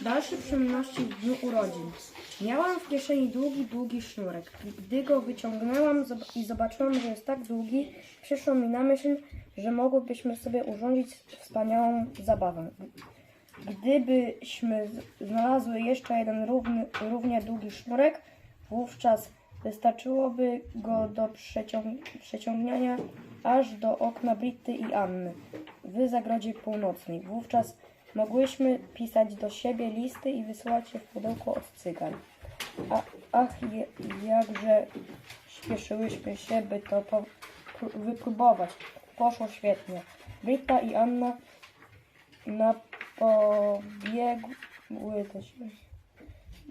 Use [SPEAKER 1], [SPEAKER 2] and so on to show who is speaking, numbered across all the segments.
[SPEAKER 1] Dalsze przyjemności w dniu urodzin. Miałam w kieszeni długi, długi sznurek. Gdy go wyciągnęłam i zobaczyłam, że jest tak długi, przyszło mi na myśl, że mogłybyśmy sobie urządzić wspaniałą zabawę. Gdybyśmy znalazły jeszcze jeden równy, równie długi sznurek, wówczas wystarczyłoby go do przeciąg- przeciągnięcia aż do okna Britty i Anny w zagrodzie północnej. Wówczas mogłyśmy pisać do siebie listy i wysyłać je w pudełku od cygan. A, ach, je, jakże śpieszyłyśmy się, by to po, pró- wypróbować. Poszło świetnie. Britta i Anna na pobiegły do siebie,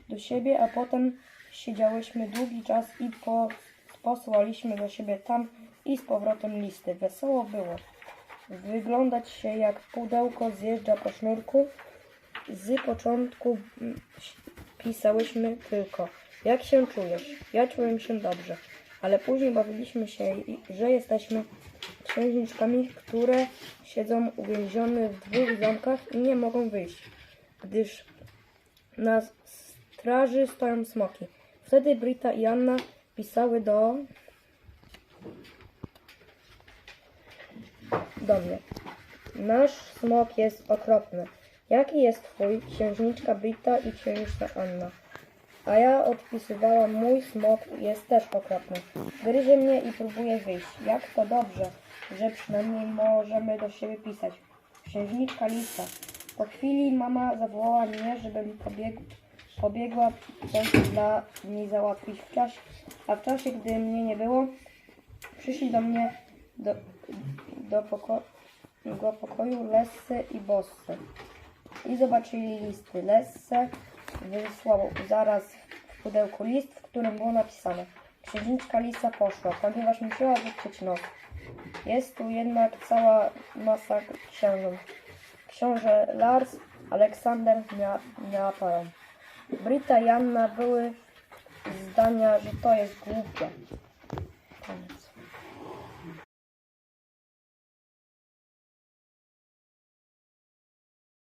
[SPEAKER 1] do siebie, a potem siedziałyśmy długi czas i po, posłaliśmy do siebie tam i z powrotem listy. Wesoło było. Wyglądać się jak pudełko zjeżdża po sznurku. Z początku pisałyśmy tylko jak się czujesz? Ja czułem się dobrze, ale później bawiliśmy się, że jesteśmy księżniczkami, które siedzą uwięzione w dwóch zamkach i nie mogą wyjść, gdyż na straży stoją smoki. Wtedy Brita i Anna pisały do do mnie. Nasz smok jest okropny. Jaki jest twój, księżniczka Brita i księżniczka Anna? A ja odpisywałam, mój smok jest też okropny. Gryzie mnie i próbuje wyjść. Jak to dobrze, że przynajmniej możemy do siebie pisać. Księżniczka Lisa. Po chwili mama zawołała mnie, żebym pobiegł, pobiegła coś dla niej załatwić w czasie, a w czasie, gdy mnie nie było, przyszli do mnie do, do, poko pokoju Lessy i Bossy i zobaczyli listy. Lesse wysłał zaraz w pudełku list, w którym było napisane Księżniczka Lisa poszła, ponieważ musiała wytrzeć nos. Jest tu jednak cała masa księżąt. Książę Lars, Aleksander, Neapolion. Brita i Anna były zdania, że to jest głupie. Koniec.